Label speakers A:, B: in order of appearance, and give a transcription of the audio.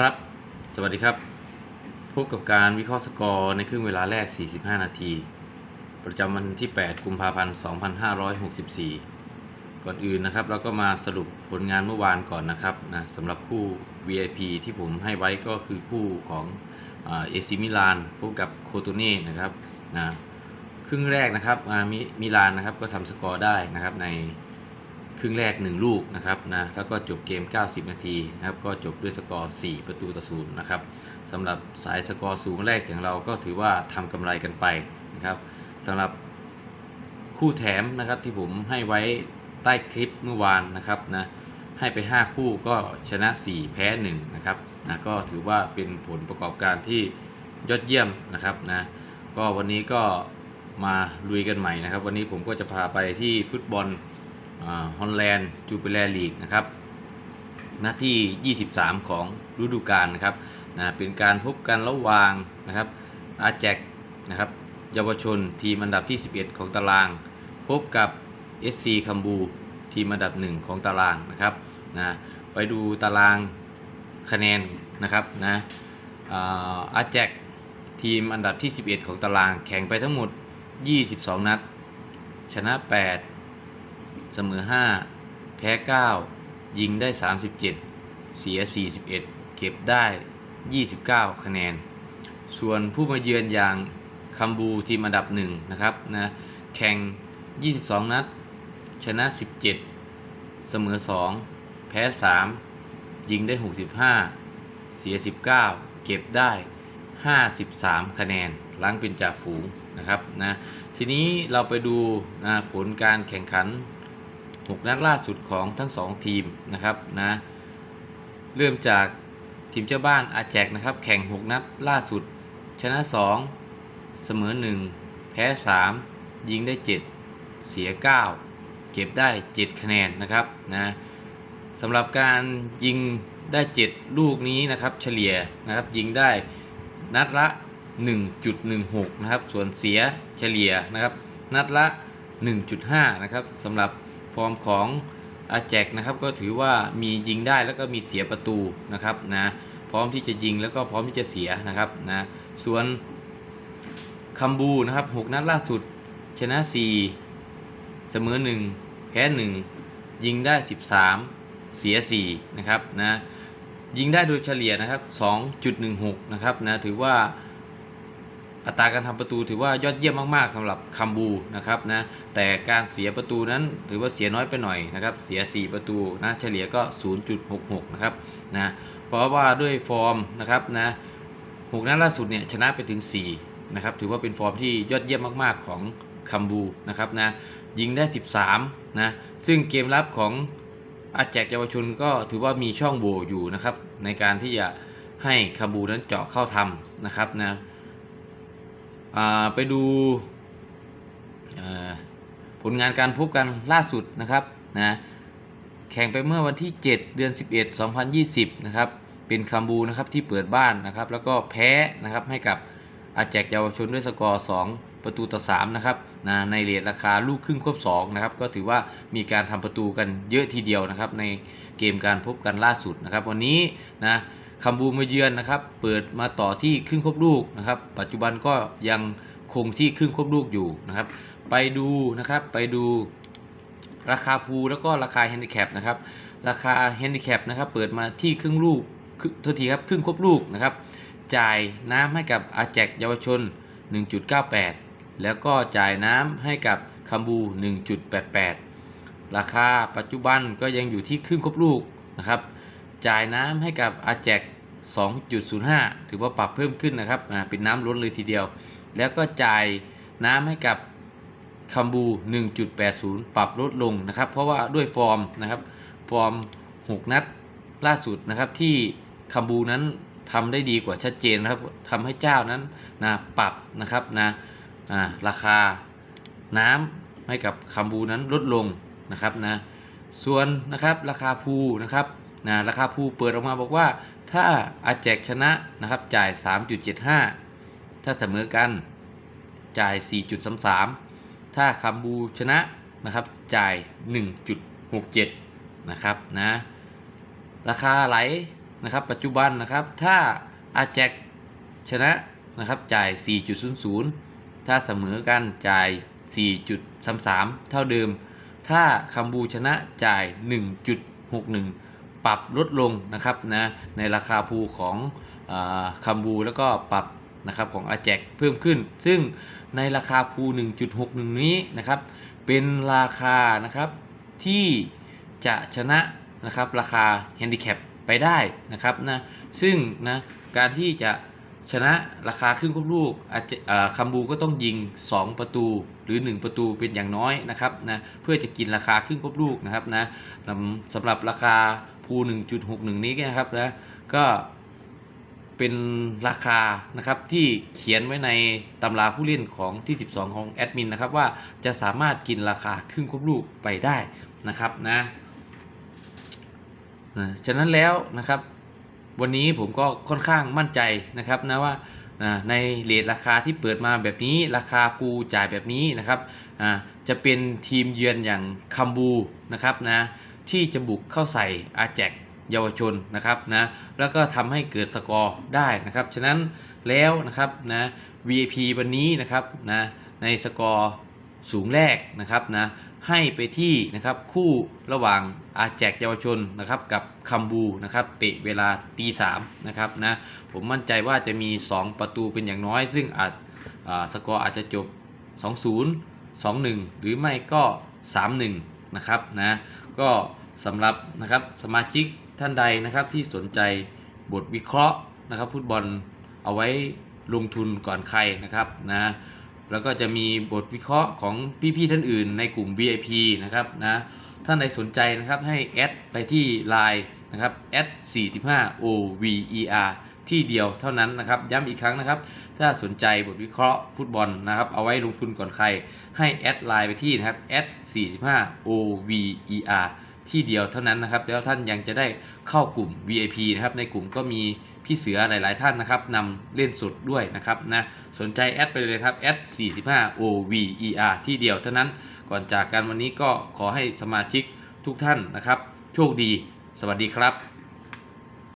A: ครับ สวัสดีครับ พบกับการวิเคราะห์สกอร์ในครึ่งเวลาแรก 45 นาที ประจำวันที่ 8 กุมภาพันธ์ 2564 ก่อนอื่นนะครับ เราก็มาสรุปผลงานเมื่อวานก่อนนะครับนะสำหรับคู่ VIP ที่ผมให้ไว้ก็คือคู่ของเอซิมิลานพบกับโคโตเน่นะครับนะครึ่งแรกนะครับมิมิลานนะครับก็ทำสกอร์ได้นะครับใน ครึ่งแรก 1 ลูกนะครับนะแล้วก็จบเกม 90 นาทีนะครับก็จบด้วยสกอร์ 4 ประตูต่อศูนย์นะครับสำหรับสายสกอร์สูงแรกอย่างเราก็ถือว่าทำกำไรกันไปนะครับสำหรับคู่แถมนะครับที่ผมให้ไว้ใต้คลิปเมื่อวานนะครับนะให้ไป 5 คู่ก็ชนะ 4 แพ้ 1 นะครับนะก็ถือว่าเป็นผลประกอบการที่ยอดเยี่ยมนะครับนะก็วันนี้ก็มาลุยกันใหม่นะครับ วันนี้ผมก็จะพาไปที่ฟุตบอล ฮอลแลนด์จูเปแลลีกนะครับน้าที่ 23 ของฤดูกาลนะครับนะเป็นการพบกันระหว่างนะครับอาแจกนะครับเยาวชนทีมอันดับที่ 11 ของตาราง พบกับ SC คัมบูทีมอันดับ 1 ของตารางนะครับนะไปดูตารางคะแนนนะครับนะอาแจกทีมอันดับที่ 11 ของตารางแข่งไปทั้งหมด 22 นัด ชนะ 8 เสมอ 5 แพ้ 9 ยิงได้ 37 เสีย 41 เก็บได้ 29 คะแนน ส่วนผู้มาเยือนอย่างคัมบูทีมอันดับ1นะครับนะแข่ง 22 นัด ชนะ 17 เสมอ 2 แพ้ 3 ยิงได้ 65 เสีย 19 เก็บได้ 53 คะแนนล้างเป็นจ่าฝูงนะครับนะทีนี้เราไปดูนะผลการแข่งขัน 6นัดล่าสุดของทั้ง 2 ทีมนะครับนะเริ่มจากทีมเจ้าบ้านอาแจกนะครับ แข่ง 6 นัดล่าสุด ชนะ 2 เสมอ 1 แพ้ 3 ยิงได้ 7 เสีย 9 เก็บได้ 7 คะแนนนะครับนะสำหรับการยิงได้ 7 ลูกนี้นะครับ เฉลี่ยนะครับยิงได้นัดละ 1.16 นะครับ ส่วนเสียเฉลี่ยนะครับ นัดละ 1.5 นะครับสำหรับ ฟอร์มของอาแจกนะครับก็ถือว่ามียิงได้แล้วก็มีเสียประตูนะครับนะพร้อมที่จะยิงแล้วก็พร้อมที่จะเสียนะครับนะส่วนคัมบูนะครับ6นัดล่าสุด ชนะ 4 เสมอ 1 แพ้ 1 ยิงได้ 13 เสีย 4 นะครับนะยิงได้โดยเฉลี่ยนะครับ 2.16 นะครับนะถือว่า อัตราการทำประตูถือว่ายอดเยี่ยมมากๆสำหรับคัมบูนะครับนะแต่การเสียประตูนั้นถือว่าเสียน้อยไปหน่อยนะครับเสีย 4 ประตูนะเฉลี่ยก็ 0.66 นะครับนะเพราะว่าด้วยฟอร์มนะครับนะ6นัดล่าสุดเนี่ยชนะไปถึง 4 นะครับ ถือว่าเป็นฟอร์มที่ยอดเยี่ยมมากๆของคัมบูนะครับนะยิงได้ 13 นะ ซึ่งเกมรับของอาแจกเยาวชนก็ถือว่ามีช่องโหว่อยู่นะครับ ในการที่จะให้คัมบูนั้นเจาะเข้าทำนะครับนะ ไปดูผลงานการพบกันล่าสุดนะครับนะแข่งไปเมื่อวันที่ 7 เดือน 11 2020 นะครับ เป็นคัมบูนะครับที่เปิดบ้านนะครับ แล้วก็แพ้นะครับให้กับอาแจกเยาวชนด้วยสกอร์ 2 ประตูต่อ 3 นะครับนะในเรทราคาลูกครึ่งควบ2นะครับ ก็ถือว่ามีการทำประตูกันเยอะทีเดียวนะครับ ในเกมการพบกันล่าสุดนะครับ วันนี้นะ คัมบูมาเยือนนะครับ เปิดมาต่อที่ครึ่งครบลูกนะครับ ปัจจุบันก็ยังคงที่ครึ่งครบลูกอยู่นะครับ ไปดูนะครับไปดูราคาภูแล้วก็ราคาแฮนดิแคปนะครับ ราคาแฮนดิแคปนะครับ เปิดมาที่ครึ่งลูกโทษทีครับครึ่งครบลูกนะครับ จ่ายน้ำให้กับอาแจกเยาวชน 1.98 แล้วก็จ่ายน้ำให้กับคัมบู 1.88 ราคาปัจจุบันก็ยังอยู่ที่ครึ่งครบลูกนะครับ จ่ายน้ำให้กับอาแจก 2.05 ถือว่าปรับเพิ่มขึ้นนะครับเป็นน้ำล้นเลยทีเดียว แล้วก็จ่ายน้ำให้กับคัมบู 1.80 ปรับลดลงนะครับ เพราะว่าด้วยฟอร์มนะครับ ฟอร์ม 6 นัดล่าสุดนะครับที่คัมบูนั้นทำได้ดีกว่าชัดเจนนะครับทำให้เจ้านั้นนะปรับนะครับนะราคาน้ำให้กับคัมบูนั้นลดลงนะครับนะส่วนนะครับราคาภูนะครับ นะราคาภูเปิดออกมาบอกว่า ถ้าอาแจกชนะนะครับจ่าย 3.75 ถ้าเสมอกันจ่าย 4.33 ถ้าคัมบูชนะนะครับจ่าย 1.67 นะครับนะราคาไหลนะครับปัจจุบันนะครับถ้าอาแจกชนะนะครับจ่าย 4.00 ถ้าเสมอกันจ่าย 4.33 เท่าเดิม ถ้าคัมบูชนะจ่าย 1.61 ปรับลดลงนะครับนะในราคาภูของอคัมบูแล้วก็ปรับนะครับของอาแจกเพิ่มขึ้น ซึ่งในราคาภู 1.61 นี้นะครับ เป็นราคานะครับที่จะชนะนะครับราคาแฮนดิแคปไปได้นะครับนะซึ่งนะการที่จะชนะราคาครึ่งครบลูกอาจจะอ่าคัมบูก็ต้องยิง 2 ประตู หรือ 1 ประตูเป็นอย่างน้อยนะครับนะเพื่อจะกินราคาครึ่งครบลูกนะครับนะสำหรับราคาภู1.61 นี้นะครับนะก็เป็นราคานะครับที่เขียนไว้ในตำราผู้เล่นของที่ 12 ของแอดมินนะครับว่าจะสามารถกินราคาครึ่งครบลูกไปได้นะครับนะนะฉะนั้นแล้วนะครับ วันนี้ผมก็ค่อนข้างมั่นใจนะครับนะว่า ในเลทราคาที่เปิดมาแบบนี้ราคาปูจ่ายแบบนี้นะครับอ่าจะเป็นทีมเยือนอย่างคัมบูนะครับนะที่จะบุกเข้าใส่อาแจกเยาวชนนะครับนะแล้วก็ทำให้เกิดสกอร์ได้นะครับฉะนั้นแล้วนะครับนะ VIP วันนี้นะครับนะในสกอร์สูงแรกนะครับนะ ให้ไปที่นะครับคู่ระหว่างอาแจกเยาวชนนะครับกับคัมบูนะครับเตะเวลาตีสามนะครับนะผมมั่นใจว่าจะมี 2 ประตูเป็นอย่างน้อย ซึ่งอาจสกอร์อาจจะจบ 2-0 2-1 หรือไม่ก็ 3-1 นะครับนะก็สำหรับนะครับสมาชิกท่านใดนะครับที่สนใจบทวิเคราะห์นะครับฟุตบอลเอาไว้ลงทุนก่อนใครนะครับนะ แล้วก็จะมีบทวิเคราะห์ของพี่ๆท่านอื่นในกลุ่ม VIP นะครับนะท่านใดสนใจนะครับให้แอดไปที่ Line นะครับแอด45 OVER ที่เดียวเท่านั้นนะครับ ย้ำอีกครั้งนะครับ ถ้าสนใจบทวิเคราะห์ฟุตบอลนะครับ เอาไว้ลงทุนก่อนใคร ให้แอดไลน์ไปที่นะครับแอด45 OVER ที่เดียวเท่านั้นนะครับ แล้วท่านยังจะได้เข้ากลุ่ม VIP นะครับ ในกลุ่มก็มี พี่เสือหลาย ๆ ท่านนะครับนำเล่นสดด้วยนะครับนะสนใจแอดไปเลยครับแอด45 OVER ที่เดียวเท่านั้นก่อนจากกันวันนี้ก็ขอให้สมาชิกทุกท่านนะครับ โชคดี สวัสดีครับ